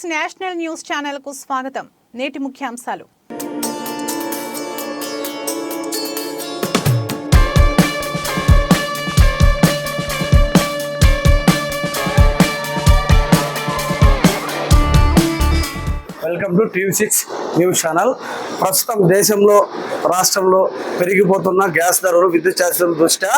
Six national news ఛానల్కు స్వాగతం. నేటి ముఖ్యాంశాలు. Welcome to TV six news channel. ప్రస్తుతం దేశంలో రాష్ట్రంలో పెరిగిపోతున్న గ్యాస్ ధరలు విద్యుత్ ఛార్జీల దృష్ట్యా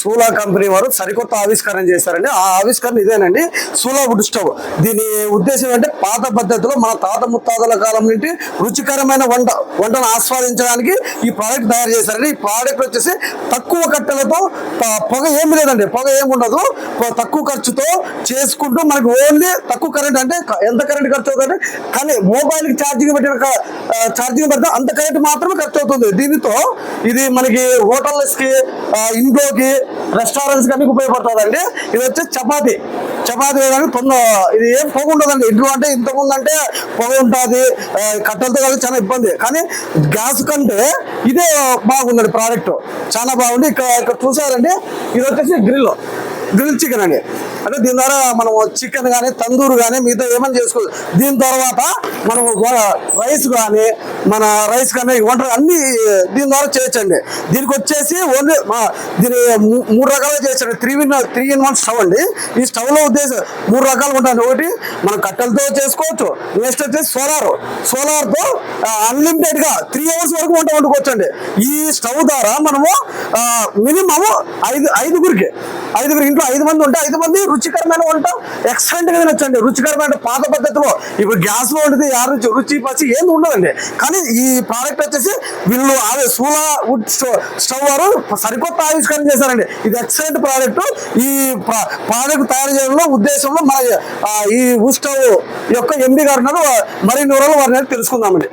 సూలా కంపెనీ వారు సరికొత్త ఆవిష్కరణ చేశారండి. ఆ ఆవిష్కరణ ఇదేనండి. సూలా వుడ్ స్టవ్. దీని ఉద్దేశం అంటే పాత పద్ధతిలో మన తాత ముత్తాతల కాలం నుండి రుచికరమైన వంట వంటను ఆస్వాదించడానికి ఈ ప్రోడక్ట్ తయారు చేశారండి. ఈ ప్రోడక్ట్ వచ్చేసి తక్కువ కట్టెలతో పొగ ఏమి లేదండి. పొగ ఏమి ఉండదు. తక్కువ ఖర్చుతో చేసుకుంటూ మనకి ఓన్లీ తక్కువ కరెంట్ అంటే ఎంత కరెంట్ ఖర్చు అవుతుంది కానీ మొబైల్కి ఛార్జింగ్ పెట్టిన ఛార్జింగ్ పెడితే అంత కరెంట్ మాత్రమే ఖర్చు అవుతుంది. దీనితో ఇది మనకి హోటల్స్కి ఇంట్లోకి రెస్టారెంట్స్కి అన్ని ఉపయోగపడుతుందండి. ఇది వచ్చి చపాతి. చపాతి వేయడానికి తొందర ఇది ఏం పొగ ఉండదండి ఇంట్లో అంటే ఇంతకుముందు అంటే పొగ ఉంటుంది కట్టెలతో కలిసి చాలా ఇబ్బంది. కానీ గ్యాస్ కంటే ఇదే బాగుందండి ప్రోడక్ట్ చాలా బాగుంది. ఇక్కడ ఇక్కడ చూసారండి. ఇది వచ్చేసి గ్రిల్. గ్రిల్ చికెన్ అండి. అంటే దీని ద్వారా మనం చికెన్ కానీ తందూరు కానీ మిగతా ఏమైనా చేసుకోవచ్చు. దీని తర్వాత మనము రైస్ కానీ మన రైస్ కానీ వంట అన్ని దీని ద్వారా చేయొచ్చండి. దీనికి వచ్చేసి ఓన్లీ దీని మూ- మూడు రకాలుగా చేయొచ్చండి. Three in three in one stove అండి. ఈ స్టవ్లో ఉద్దేశం మూడు రకాలు ఉంటాయి ఒకటి మనం కట్టెలతో చేసుకోవచ్చు. నెక్స్ట్ వచ్చేసి సోలార్. సోలార్తో అన్లిమిటెడ్గా త్రీ అవర్స్ వరకు వంట వండుకోవచ్చండి. ఈ స్టవ్ ద్వారా మనము మినిమం ఐదు ఐదుగురికి ఐదుగురు ఇంట్లో ఐదు మంది ఉంటే ఐదు మంది రుచికరమైన వంట. ఎక్సలెంట్గా తినొచ్చండి. రుచికరమైన పాత పద్ధతిలో ఇప్పుడు గ్యాస్లో వండితే ఆ రుచి రుచి పచ్చి ఏమి ఉండదండి. కానీ ఈ ప్రోడక్ట్ వచ్చేసి వీళ్ళు అదే సూలా వుడ్ స్టవ్ వారు సరికొత్త ఆవిష్కరణ చేశారండి. ఇది ఎక్సలెంట్ ప్రోడక్ట్ ఈ ప్రోడక్ట్ తయారు చేయడంలో ఉద్దేశంలో మన ఈ వుడ్ స్టవ్ యొక్క ఎండి గారు మరిన్ని వివరాలు వారిని తెలుసుకుందామండి.